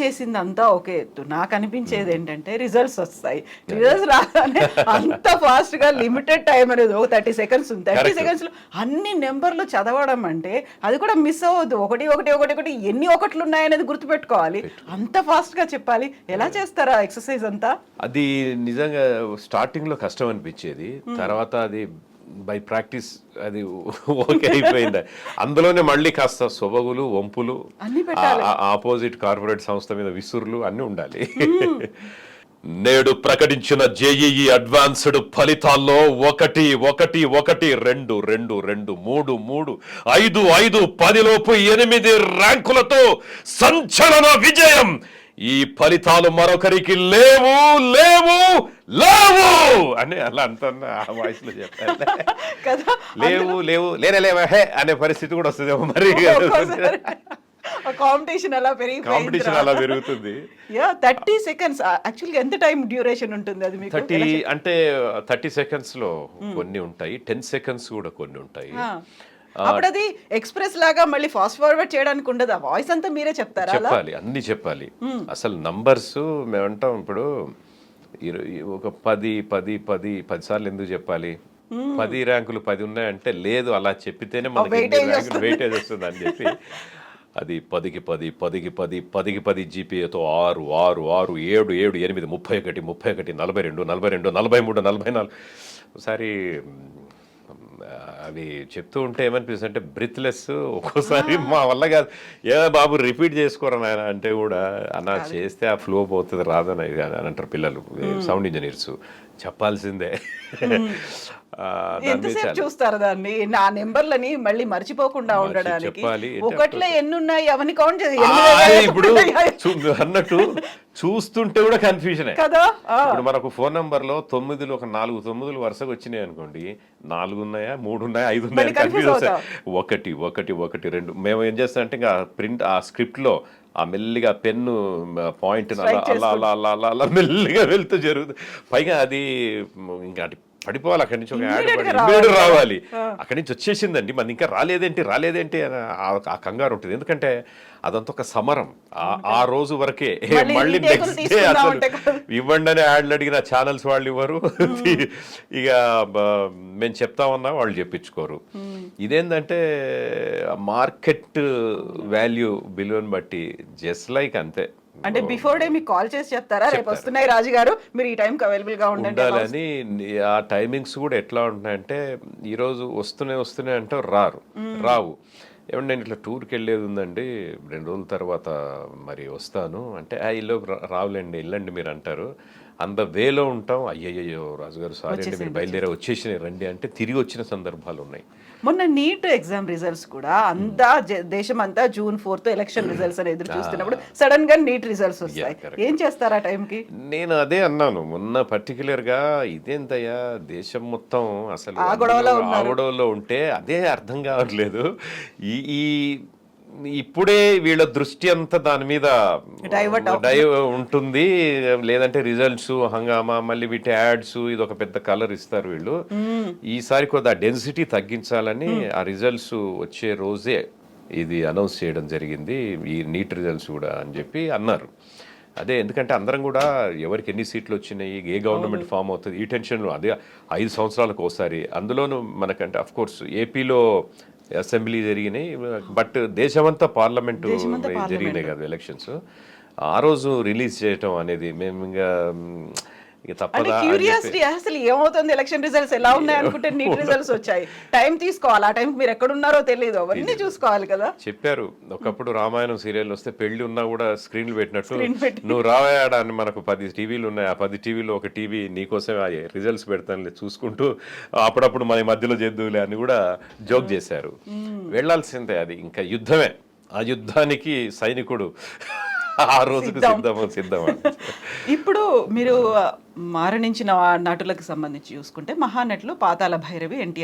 చేసింది అంతా ఎత్తు నాకు అనిపించేది ఏంటంటే రిజల్ట్స్ వస్తాయి. రిజల్ట్స్ రాగానే అంత ఫాస్ట్గా లిమిటెడ్ టైం అనేది ఒక థర్టీ సెకండ్స్ ఉంది. Thirty Correct. సెకండ్స్లో అన్ని నెంబర్లు చదవడం అంటే అది కూడా మిస్ అవ్వద్దు. ఒకటి ఒకటి ఒకటి ఒకటి ఎన్ని ఒకట్లు ఉన్నాయనేది గుర్తుపెట్టుకోవాలి. అంత ఫాస్ట్గా చెప్పాలి. ఎలా చేస్తారా ఎక్సర్సైజ్ అంతా? అది నిజంగా స్టార్టింగ్లో కష్టం అనిపించేది. తర్వాత అది బై ప్రాక్టీస్ అది ఓకే అయిపోయింది. అందులోనే మళ్ళీ కాస్త సొబగులు వంపులు. ఆపోజిట్ కార్పొరేట్ సంస్థ మీద విసురులు అన్నీ ఉండాలి. నేడు ప్రకటించిన జేఈఈ అడ్వాన్స్డ్ ఫలితాల్లో ఒకటి ఒకటి ఒకటి రెండు రెండు రెండు మూడు మూడు ఐదు ఐదు పదిలోపు ఎనిమిది ర్యాంకులతో సంచలన విజయం ఈ ఫలితాలు మరొకరికి లేవు లేవు లేవు! అని అలా అంటున్నా ఆ వాయిస్లో చెప్పాను కదా లేవు లేవు లేనే లేవా హే అనే పరిస్థితి కూడా వస్తుందేమో మరి. కాంపిటీషన్ అలా కాంపిటీషన్ అలా పెరుగుతుంది. యా థర్టీ సెకండ్స్ యాక్చువల్గా ఎంత టైం డ్యూరేషన్ ఉంటుంది అది మీకు? థర్టీ అంటే థర్టీ సెకండ్స్లో కొన్ని ఉంటాయి టెన్ సెకండ్స్ కూడా కొన్ని ఉంటాయి. ఆ. అప్పుడు అది ఎక్స్ప్రెస్ లాగా మళ్ళీ ఫాస్ట్ ఫార్వర్డ్ చేయడానికి ఉండదు. ఆ వాయిస్ అంతా మీరే చెప్తారా చెప్పాలి అన్ని చెప్పాలి. అసలు నంబర్స్ మేమంటాం ఇప్పుడు ఒక పది పది పది పది సార్లు ఎందుకు చెప్పాలి? పది ర్యాంకులు పది ఉన్నాయంటే లేదు అలా చెప్పితేనే మనకి. వెయిటేజ్ వస్తుంది అని చెప్పి. అది పదికి పది పదికి పది పదికి పది జీపీఏతో ఆరు ఆరు ఆరు ఏడు ఏడు ఎనిమిది ముప్పై ఒకటి ముప్పై ఒకటి నలభై రెండు నలభై రెండు నలభై మూడు నలభై నాలుగు. ఒకసారి అవి చెప్తూ ఉంటే ఏమనిపిస్తుంది అంటే బ్రిత్లెస్ ఒక్కోసారి మా వల్ల కాదు. ఏ బాబు రిపీట్ చేసుకోరా నాయన అంటే కూడా అన్న చేస్తే ఆ ఫ్లో పోతుంది రాదని అని అంటారు పిల్లలు సౌండ్ ఇంజనీర్స్. చెప్పాల్సిందే. ఎంతసేపు చూస్తారు దాన్ని? నా నెంబర్లని మళ్ళీ మర్చిపోకుండా మర్చి ఉండడానికి. ఒకట్లో ఎన్ని ఉన్నాయి అవన్నీ కౌంట్ ఇప్పుడు అన్నట్టు చూస్తుంటే కూడా కన్ఫ్యూజన్ కదా. ఇప్పుడు మనకు ఫోన్ నంబర్లో తొమ్మిదిలు ఒక నాలుగు తొమ్మిదిలు వరుసగా వచ్చినాయి అనుకోండి నాలుగు ఉన్నాయా మూడు ఉన్నాయా ఐదు ఉన్నాయా కన్ఫ్యూజ్ ఒకటి ఒకటి ఒకటి రెండు. మేము ఏం చేస్తాం అంటే ఇంకా ప్రింట్ ఆ స్క్రిప్ట్లో ఆ మెల్లిగా పెన్ను పాయింట్ అలా అలా అలా అలా అలా మెల్లిగా వెళ్తూ జరుగుతుంది. పైగా అది ఇంకా పడిపోవాలి. అక్కడి నుంచి ఒక యాడ్ రావాలి. అక్కడి నుంచి వచ్చేసిందండి. మన ఇంకా రాలేదేంటి రాలేదేంటి అని ఆ- కంగారు ఉంటుంది. ఎందుకంటే అదంతా ఒక సమరం. ఆ- రోజు వరకే మళ్ళీ నెక్స్ట్ డే అసలు. ఇవ్వండి అని యాడ్లు అడిగిన ఛానల్స్ వాళ్ళు ఇవ్వరు ఇక మేము చెప్తామన్నా వాళ్ళు చెప్పించుకోరు. ఇదేంటంటే మార్కెట్ వాల్యూ బిలువని బట్టి జస్ట్ లైక్ అంతే. అంటే బిఫోర్ డే మీకు కాల్ చేసి చెప్తారా? రేపు వస్తున్నాయి రాజు గారు మీరు ఈ టైంకి అవైలబుల్గా ఉండాలని ఆ టైమింగ్స్ కూడా ఎట్లా ఉంటున్నాయంటే ఈరోజు వస్తూనే వస్తూనే అంటే రారు. రావు. ఏమంటే నేను ఇట్లా టూర్కి వెళ్ళేది ఉందండి రెండు రోజుల తర్వాత మరి వస్తాను. అంటే ఆ ఇల్లు రావులేండి వెళ్ళండి మీరు అంటారు. అంత వేలో ఉంటాం. అయ్యయ్యో రాజుగారు సారీ అండి మీరు బయలుదేరే వచ్చేసినాయి రండి అంటే తిరిగి వచ్చిన సందర్భాలు ఉన్నాయి. మొన్న నీట్ ఎగ్జామ్ రిజల్ట్స్ కూడా అంతా దేశం అంతా జూన్ ఫోర్త్ ఎలక్షన్ రిజల్ట్స్ అని ఎదురు చూస్తున్నప్పుడు సడన్గా నీట్ రిజల్ట్స్ వస్తాయి. ఏం చేస్తారు ఆ టైంకి? నేను అదే అన్నాను మొన్న పర్టికులర్గా ఇదేంతయ్యా దేశం మొత్తం అసలు ఆ గొడవలో ఉంటే అదే అర్థం కావట్లేదు. ఈ ఈ ఇప్పుడే వీళ్ళ దృష్టి అంతా దాని మీద ఉంటుంది. లేదంటే రిజల్ట్స్ హంగామా మళ్ళీ వీటి యాడ్స్ ఇది ఒక పెద్ద కలర్ ఇస్తారు వీళ్ళు. ఈసారి కొద్ది ఆ డెన్సిటీ తగ్గించాలని ఆ రిజల్ట్స్ వచ్చే రోజే ఇది అనౌన్స్ చేయడం జరిగింది. ఈ నీట్ రిజల్ట్స్ కూడా అని చెప్పి అన్నారు. అదే ఎందుకంటే అందరం కూడా ఎవరికి ఎన్ని సీట్లు వచ్చినాయి ఏ గవర్నమెంట్ ఫామ్ అవుతుంది ఈ టెన్షన్లో అదే ఐదు సంవత్సరాలకు ఒకసారి అందులోనూ మనకంటే కోర్స్ ఏపీలో అసెంబ్లీ జరిగినాయి. బట్ దేశమంతా పార్లమెంటు జరిగినాయి కదా ఎలక్షన్స్. ఆ రోజు రిలీజ్ చేయటం అనేది మేము ఇంకా ఇక తప్పదా క్యూరియాసిటీ అసలు ఏమవుతుంది? ఎలక్షన్ రిజల్ట్స్ ఎలా ఉన్నాయి అనుకుంటే నీట్ రిజల్ట్స్ వచ్చాయి. టైం తీసుకోవాలి. ఆ టైంకి మీరు ఎక్కడున్నారో తెలియదు అవన్నీ చూసుకోవాలి కదా. చెప్పారు. ఒకప్పుడు రామాయణం సీరియల్ వస్తే పెళ్ళి ఉన్నా కూడా స్క్రీన్లు పెట్టినట్టు. నువ్వు రావాడా అని మనకు పది టీవీలు ఉన్నాయి. ఆ పది టీవీలో ఒక టీవీ నీకోసం ఆ రిజల్ట్స్ పెడతానులే చూసుకుంటూ అప్పుడప్పుడు మన మధ్యలో చేద్దులే అని కూడా జోక్ చేశారు. వెళ్ళాల్సిందే అది. ఇంకా యుద్ధమే. ఆ యుద్ధానికి సైనికుడు ఆ రోజుకు సిద్ధము సిద్ధం ఇప్పుడు మీరు మరణించిన నటులకు సంబంధించి చూసుకుంటే మహానటులు పాతాల భైరవి ఎన్టీఆర్